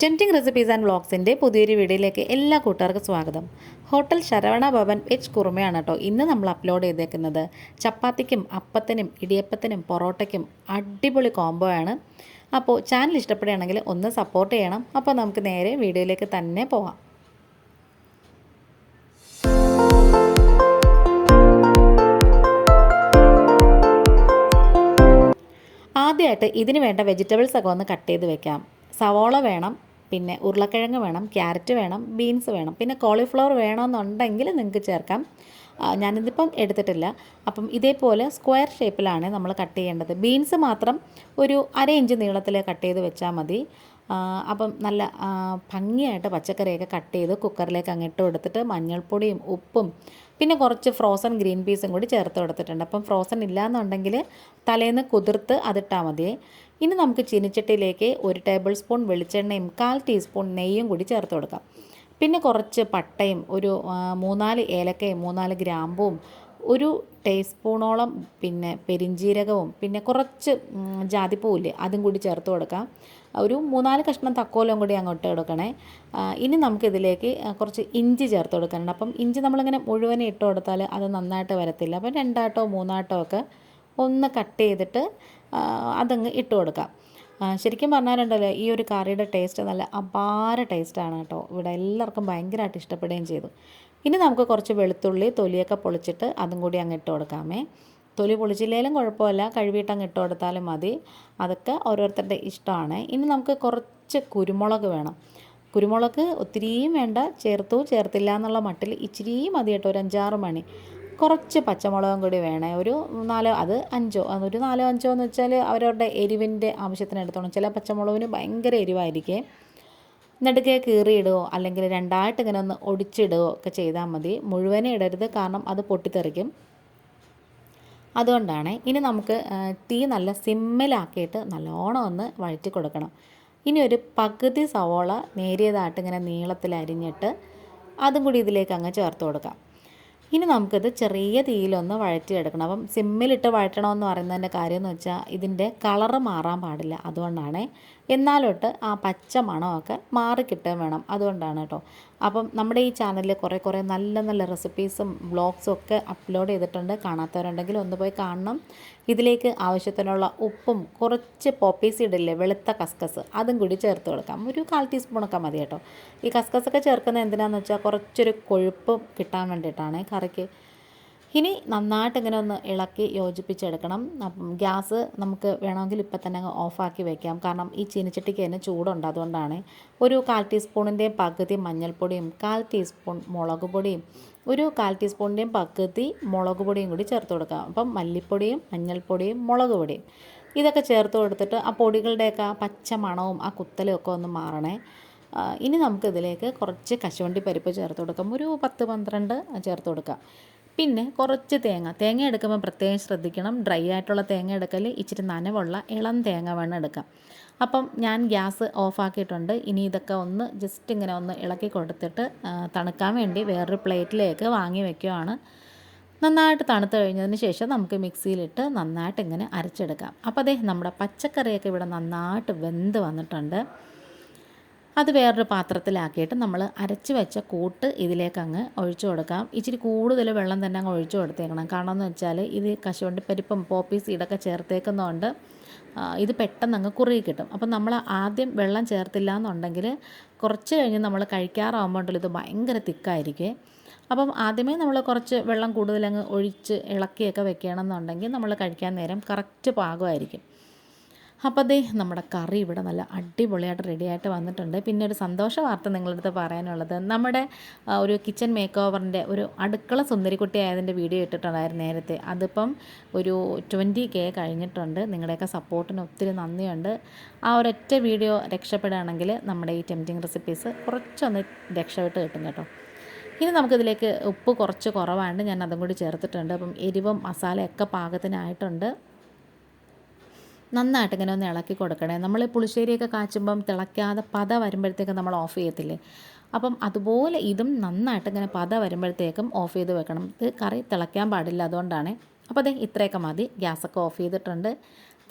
Tempting recipes and വ്ളോഗ്സിന്റെ പുതിയൊരു വീഡിയോയിലേക്ക് എല്ലാ കൂട്ടുകാർക്കും സ്വാഗതം. ഹോട്ടൽ ശരവണ ഭവൻ വെജ് കുറുമയാണ് കേട്ടോ ഇന്ന് നമ്മൾ അപ്ലോഡ് ചെയ്തേക്കുന്നത് ചപ്പാത്തിക്കും അപ്പത്തിനും ഇടിയപ്പത്തിനും പൊറോട്ടയ്ക്കും അടിപൊളി കോംബോ ആണ്. അപ്പോൾ ചാനൽ ഇഷ്ടപ്പെടുകയാണെങ്കിൽ ഒന്ന് സപ്പോർട്ട് ചെയ്യണം. അപ്പോൾ നമുക്ക് നേരെ വീഡിയോയിലേക്ക് തന്നെ പോവാം. ആദ്യമായിട്ട് ഇതിന് വേണ്ട വെജിറ്റബിൾസ് ഒക്കെ ഒന്ന് കട്ട് ചെയ്ത് വെക്കാം. സവോള വേണം. പിന്നെ ഉരുളക്കിഴങ്ങ് വേണം ക്യാരറ്റ് വേണം ബീൻസ് വേണം പിന്നെ കോളിഫ്ലവർ വേണമെന്നുണ്ടെങ്കിൽ നിങ്ങൾക്ക് ചേർക്കാം. ഞാനിതിപ്പം എടുത്തിട്ടില്ല. അപ്പം ഇതേപോലെ സ്ക്വയർ ഷേപ്പിലാണ് നമ്മൾ കട്ട് ചെയ്യേണ്ടത്. ബീൻസ് മാത്രം ഒരു അര ഇഞ്ച് നീളത്തിൽ കട്ട് ചെയ്ത് വെച്ചാൽ മതി. അപ്പം നല്ല ഭംഗിയായിട്ട് പച്ചക്കറിയൊക്കെ കട്ട് ചെയ്ത് കുക്കറിലേക്ക് അങ്ങിട്ട് കൊടുത്തിട്ട് മഞ്ഞൾപ്പൊടിയും ഉപ്പും പിന്നെ കുറച്ച് ഫ്രോസൺ ഗ്രീൻ പീസും കൂടി ചേർത്ത് കൊടുത്തിട്ടുണ്ട്. അപ്പം ഫ്രോസൺ ഇല്ലയെന്നുണ്ടെങ്കിൽ തലേന്ന് കുതിർത്ത് അതിട്ടാൽ മതിയേ ഇനി നമുക്ക് ചീനിച്ചട്ടിയിലേക്ക് ഒരു ടേബിൾ സ്പൂൺ വെളിച്ചെണ്ണയും കാൽ ടീസ്പൂൺ നെയ്യും കൂടി ചേർത്ത് കൊടുക്കാം. പിന്നെ കുറച്ച് പട്ടയും ഒരു മൂന്നാൽ ഏലക്കയും മൂന്നാൽ ഗ്രാമ്പും ഒരു ടേസ്പൂണോളം പിന്നെ പെരിഞ്ജീരകവും പിന്നെ കുറച്ച് ജാതിപ്പൂവില്ലേ അതും കൂടി ചേർത്ത് കൊടുക്കാം. ഒരു മൂന്നാൽ കഷ്ണം തക്കോലം കൂടി അങ്ങോട്ട് കൊടുക്കണേ. ഇനി നമുക്കിതിലേക്ക് കുറച്ച് ഇഞ്ചി ചേർത്ത് കൊടുക്കാനുണ്ട് അപ്പം ഇഞ്ചി നമ്മളിങ്ങനെ മുഴുവനെ ഇട്ട് കൊടുത്താൽ അത് നന്നായിട്ട് വരത്തില്ല. അപ്പം രണ്ടാട്ടോ മൂന്നാട്ടോ ഒക്കെ ഒന്ന് കട്ട് ചെയ്തിട്ട് അതങ്ങ് ഇട്ട് കൊടുക്കാം. ശരിക്കും പറഞ്ഞാലുണ്ടല്ലോ ഈ ഒരു കറിയുടെ ടേസ്റ്റ് നല്ല അപാര ടേസ്റ്റാണ് കേട്ടോ. ഇവിടെ എല്ലാവർക്കും ഭയങ്കരമായിട്ട് ഇഷ്ടപ്പെടുകയും ചെയ്തു. ഇനി നമുക്ക് കുറച്ച് വെളുത്തുള്ളി തൊലിയൊക്കെ പൊളിച്ചിട്ട് അതും കൂടി അങ്ങ് ഇട്ട് കൊടുക്കാമേ. തൊലി പൊളിച്ചില്ലെങ്കിലും കുഴപ്പമില്ല കഴുകിയിട്ട് അങ്ങ് ഇട്ട് കൊടുത്താലും മതി. അതൊക്കെ ഓരോരുത്തരുടെ ഇഷ്ടമാണ്. ഇനി നമുക്ക് കുറച്ച് കുരുമുളക് വേണം. കുരുമുളക് ഒത്തിരിയും വേണ്ട ചേർത്തു ചേർത്തില്ല എന്നുള്ള മട്ടിൽ ഇച്ചിരിയും മതി കേട്ടോ ഒരു അഞ്ചാറ് മണി. കുറച്ച് പച്ചമുളകും കൂടി വേണേ. ഒരു നാലോ അത് അഞ്ചോ ഒരു നാലോ അഞ്ചോ എന്ന് വെച്ചാൽ അവരവരുടെ എരിവിന്റെ ആവശ്യത്തിന് എടുത്തോണം ചില പച്ചമുളകിന് ഭയങ്കര എരിവായിരിക്കേ. നടുക്കെ കീറിയിടുകയോ അല്ലെങ്കിൽ രണ്ടായിട്ട് ഇങ്ങനെ ഒന്ന് ഒടിച്ചിടുകയോ ഒക്കെ ചെയ്താൽ മതി. മുഴുവനെ ഇടരുത് കാരണം അത് പൊട്ടിത്തെറിക്കും. അതുകൊണ്ടാണ് ഇനി നമുക്ക് തീ നല്ല സിമ്മിലാക്കിയിട്ട് നല്ലോണം ഒന്ന് വഴറ്റി കൊടുക്കണം. ഇനി ഒരു പകുതി സവോള നേരിയതായിട്ട് ഇങ്ങനെ നീളത്തിൽ അരിഞ്ഞിട്ട് അതും കൂടി ഇതിലേക്ക് അങ്ങ് ചേർത്ത് കൊടുക്കാം. ഇനി നമുക്കിത് ചെറിയ തീയിലൊന്ന് വഴറ്റിയെടുക്കണം. അപ്പം സിമ്മിലിട്ട് വഴറ്റണമെന്ന് പറയുന്നതിന്റെ കാര്യം എന്ന് വെച്ചാൽ ഇതിന്റെ കളറ് മാറാൻ പാടില്ല. അതുകൊണ്ടാണ് എന്നാലൊട്ട് ആ പച്ച മണമൊക്കെ മാറിക്കിട്ടുകയും വേണം. അതുകൊണ്ടാണ് കേട്ടോ. അപ്പം നമ്മുടെ ഈ ചാനലിൽ കുറേ കുറേ നല്ല നല്ല റെസിപ്പീസും വ്ളോഗ്സും ഒക്കെ അപ്ലോഡ് ചെയ്തിട്ടുണ്ട്. കാണാത്തവരുണ്ടെങ്കിൽ ഒന്ന് പോയി കാണണം. ഇതിലേക്ക് ആവശ്യത്തിനുള്ള ഉപ്പും കുറച്ച് പോപ്പീസ് ഇടില്ലേ വെളുത്ത കസ്കസ് അതും കൂടി ചേർത്ത് കൊടുക്കാം. ഒരു കാൽ ടീസ്പൂണൊക്കെ മതി കേട്ടോ. ഈ കസ്കസൊക്കെ ചേർക്കുന്നത് എന്തിനാണെന്ന് വെച്ചാൽ കുറച്ചൊരു കൊഴുപ്പ് കിട്ടാൻ വേണ്ടിയിട്ടാണ് കറിക്ക്. ഇനി നന്നായിട്ട് ഇങ്ങനെ ഒന്ന് ഇളക്കി യോജിപ്പിച്ചെടുക്കണം. ഗ്യാസ് നമുക്ക് വേണമെങ്കിൽ ഇപ്പം തന്നെ അങ്ങ് ഓഫാക്കി വെക്കാം. കാരണം ഈ ചീനിച്ചട്ടിക്ക് തന്നെ ചൂടുണ്ട്. അതുകൊണ്ടാണ് ഒരു കാൽ ടീസ്പൂണിന്റെയും പകുതി മഞ്ഞൾപ്പൊടിയും കാൽ ടീസ്പൂൺ മുളക് പൊടിയും ഒരു കാൽ ടീസ്പൂണിന്റെയും പകുതി മുളക് പൊടിയും കൂടി ചേർത്ത് കൊടുക്കാം. അപ്പം മല്ലിപ്പൊടിയും മഞ്ഞൾപ്പൊടിയും മുളക് പൊടിയും ഇതൊക്കെ ചേർത്ത് കൊടുത്തിട്ട് ആ പൊടികളുടെയൊക്കെ ആ പച്ച മണവും ആ കുത്തലും ഒക്കെ ഒന്ന് മാറണേ. ഇനി നമുക്കിതിലേക്ക് കുറച്ച് കശുവണ്ടി പരിപ്പ് ചേർത്ത് കൊടുക്കാം. ഒരു പത്ത് പന്ത്രണ്ട് ചേർത്ത് കൊടുക്കാം. പിന്നെ കുറച്ച് തേങ്ങ. തേങ്ങ എടുക്കുമ്പോൾ പ്രത്യേകം ശ്രദ്ധിക്കണം. ഡ്രൈ ആയിട്ടുള്ള തേങ്ങ എടുക്കൽ ഇച്ചിരി നനവുള്ള ഇളം തേങ്ങ വേണം എടുക്കാം അപ്പം ഞാൻ ഗ്യാസ് ഓഫാക്കിയിട്ടുണ്ട്. ഇനി ഇതൊക്കെ ഒന്ന് ജസ്റ്റ് ഇങ്ങനെ ഒന്ന് ഇളക്കി കൊടുത്തിട്ട് തണുക്കാൻ വേണ്ടി വേറൊരു പ്ലേറ്റിലേക്ക് വാങ്ങി വെക്കുവാണ്. നന്നായിട്ട് തണുത്ത് കഴിഞ്ഞതിന് ശേഷം നമുക്ക് മിക്സിയിലിട്ട് നന്നായിട്ട് ഇങ്ങനെ അരച്ചെടുക്കാം. അപ്പോൾ അതേ നമ്മുടെ പച്ചക്കറിയൊക്കെ ഇവിടെ നന്നായിട്ട് വെന്ത് വന്നിട്ടുണ്ട്. അത് വേറൊരു പാത്രത്തിലാക്കിയിട്ട് നമ്മൾ അരച്ച് വെച്ച കൂട്ട് ഇതിലേക്ക് അങ്ങ് ഒഴിച്ചു കൊടുക്കാം. ഇച്ചിരി കൂടുതൽ വെള്ളം തന്നെ അങ്ങ് ഒഴിച്ചു കൊടുത്തേക്കണം. കാരണം എന്ന് വെച്ചാൽ ഇത് കശുവണ്ടി പരിപ്പും പോപ്പി സീഡൊക്കെ ചേർത്തേക്കുന്നതുകൊണ്ട് ഇത് പെട്ടെന്ന് അങ്ങ് കുറുകി കിട്ടും. അപ്പം നമ്മൾ ആദ്യം വെള്ളം ചേർത്തില്ല എന്നുണ്ടെങ്കിൽ കുറച്ച് കഴിഞ്ഞ് നമ്മൾ കഴിക്കാറാകുമ്പോണ്ടല്ലോ ഇത് ഭയങ്കര തിക്കായിരിക്കും. അപ്പം ആദ്യമേ നമ്മൾ കുറച്ച് വെള്ളം കൂടുതലങ്ങ് ഒഴിച്ച് ഇളക്കിയൊക്കെ വെക്കണം എന്നുണ്ടെങ്കിൽ നമ്മൾ കഴിക്കാൻ നേരം കറക്റ്റ് പാകമായിരിക്കും. അപ്പോൾ അതേ നമ്മുടെ കറി ഇവിടെ നല്ല അടിപൊളിയായിട്ട് റെഡിയായിട്ട് വന്നിട്ടുണ്ട്. പിന്നെ ഒരു സന്തോഷ വാർത്ത നിങ്ങളുടെ അടുത്ത് പറയാനുള്ളത്. നമ്മുടെ ഒരു കിച്ചൺ മേക്ക് ഓവറിന്റെ ഒരു അടുക്കള സുന്ദരിക്കുട്ടി ആയതിന്റെ വീഡിയോ ഇട്ടിട്ടുണ്ടായിരുന്നു നേരത്തെ. അതിപ്പം ഒരു ട്വന്റി കെ കഴിഞ്ഞിട്ടുണ്ട്. നിങ്ങളുടെയൊക്കെ സപ്പോർട്ടിന് ഒത്തിരി നന്ദിയുണ്ട്. ആ ഒരൊറ്റ വീഡിയോ രക്ഷപ്പെടുകയാണെങ്കിൽ നമ്മുടെ ഈ ടെംറ്റിങ് റെസിപ്പീസ് കുറച്ചൊന്ന് രക്ഷപ്പെട്ട് കിട്ടും കേട്ടോ. ഇനി നമുക്കിതിലേക്ക് ഉപ്പ് കുറച്ച് കുറവാണ്ട് ഞാൻ അതും കൂടി ചേർത്തിട്ടുണ്ട്. അപ്പം എരിവും മസാലയൊക്കെ പാകത്തിനായിട്ടുണ്ട്. നന്നായിട്ട് ഇങ്ങനെ ഒന്ന് ഇളക്കി കൊടുക്കണേ. നമ്മൾ പുളിശ്ശേരിയൊക്കെ കാച്ചുമ്പം തിളയ്ക്കാതെ പത വരുമ്പോഴത്തേക്ക് നമ്മൾ ഓഫ് ചെയ്യത്തില്ലേ? അപ്പം അതുപോലെ ഇതും നന്നായിട്ട് ഇങ്ങനെ പത വരുമ്പോഴത്തേക്കും ഓഫ് ചെയ്ത് വെക്കണം. ഇത് കറി തിളയ്ക്കാൻ പാടില്ല അതുകൊണ്ടാണ്. അപ്പോൾ അതെ ഇത്രയൊക്കെ മതി. ഗ്യാസൊക്കെ ഓഫ് ചെയ്തിട്ടുണ്ട്.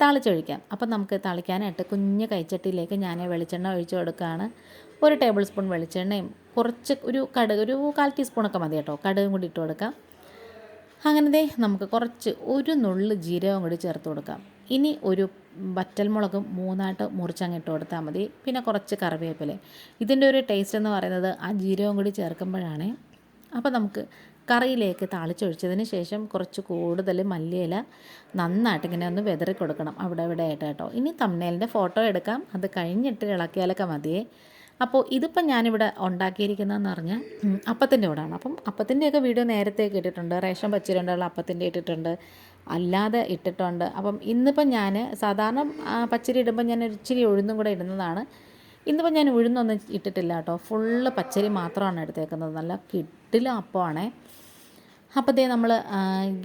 താളിച്ചൊഴിക്കാം. അപ്പം നമുക്ക് തളിക്കാനായിട്ട് കുഞ്ഞ് കൈച്ചട്ടിയിലേക്ക് ഞാൻ വെളിച്ചെണ്ണ ഒഴിച്ച് കൊടുക്കുകയാണ്. ഒരു ടേബിൾ സ്പൂൺ വെളിച്ചെണ്ണയും കുറച്ച് ഒരു കടുക് ഒരു കാൽ ടീസ്പൂണൊക്കെ മതി കേട്ടോ. കടുകും കൂടി ഇട്ട് കൊടുക്കാം. അങ്ങനെ ദേ നമുക്ക് കുറച്ച് ഒരു നുള്ളു ജീരകം കൂടി ചേർത്ത് കൊടുക്കാം. ഇനി ഒരു വറ്റൽമുളകും മൂന്നായിട്ട് മുറിച്ചങ്ങ് ഇട്ട് കൊടുത്താൽ മതി. പിന്നെ കുറച്ച് കറിവേപ്പില. ഇതിന്റെ ഒരു ടേസ്റ്റ് എന്ന് പറയുന്നത് ആ ജീരകം കൂടി ചേർക്കുമ്പോഴാണ്. അപ്പോൾ നമുക്ക് കറിയിലേക്ക് താളിച്ചൊഴിച്ചതിന് ശേഷം കുറച്ച് കൂടുതൽ മല്ലിയില നന്നായിട്ട് ഇങ്ങനെ ഒന്ന് വെതറി കൊടുക്കണം. അവിടെ ഇവിടെ ആയിട്ട് കേട്ടോ. ഇനി തമ്മനേലിന്റെ ഫോട്ടോ എടുക്കാം. അത് കഴിഞ്ഞിട്ട് ഇളക്കിയാലൊക്കെ മതിയേ. അപ്പോൾ ഇതിപ്പം ഞാനിവിടെ ഉണ്ടാക്കിയിരിക്കുന്നതെന്ന് പറഞ്ഞാൽ അപ്പത്തിന്റെ കൂടാണ്. അപ്പം അപ്പത്തിന്റെയൊക്കെ വീഡിയോ നേരത്തെ ഇട്ടിട്ടുണ്ട് റേഷൻ പച്ചിരണ്ടുള്ള അപ്പത്തിന്റെ ഇട്ടിട്ടുണ്ട്. അല്ലാതെ ഇട്ടിട്ടുണ്ട്. അപ്പം ഇന്നിപ്പം ഞാൻ സാധാരണ പച്ചരി ഇടുമ്പോൾ ഞാൻ ഇച്ചിരി ഉഴുന്നും കൂടെ ഇടുന്നതാണ്. ഇന്നിപ്പം ഞാൻ ഉഴുന്നൊന്നും ഇട്ടിട്ടില്ല കേട്ടോ. ഫുള്ള് പച്ചരി മാത്രമാണ് എടുത്തേക്കുന്നത്. നല്ല കിട്ടില്ല അപ്പമാണേ. അപ്പോൾ ദേ നമ്മൾ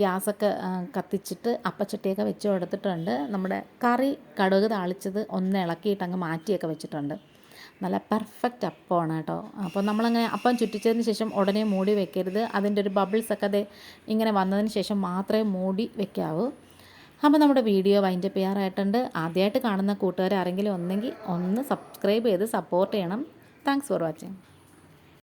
ഗ്യാസൊക്കെ കത്തിച്ചിട്ട് അപ്പച്ചട്ടിയൊക്കെ വെച്ച് കൊടുത്തിട്ടുണ്ട്. നമ്മുടെ കറി കടുക് താളിച്ചത് ഒന്ന് ഇളക്കിയിട്ട് അങ്ങ് മാറ്റിയൊക്കെ വെച്ചിട്ടുണ്ട്. നല്ല പെർഫെക്റ്റ് അപ്പമാണ് കേട്ടോ. അപ്പോൾ നമ്മളങ്ങനെ അപ്പം ചുറ്റിച്ചതിന് ശേഷം ഉടനെ മൂടി വെക്കരുത്. അതിന്റെ ഒരു ബബിൾസൊക്കെ അത് ഇങ്ങനെ വന്നതിന് ശേഷം മാത്രമേ മൂടി വെക്കാവൂ. അപ്പോൾ നമ്മുടെ വീഡിയോ വൈൻഡ് അപ്പ് ചെയ്യാറായിട്ടുണ്ട്. ആദ്യമായിട്ട് കാണുന്ന കൂട്ടുകാർ ആരെങ്കിലും ഒന്നെങ്കിൽ ഒന്ന് സബ്സ്ക്രൈബ് ചെയ്ത് സപ്പോർട്ട് ചെയ്യണം. Thanks for watching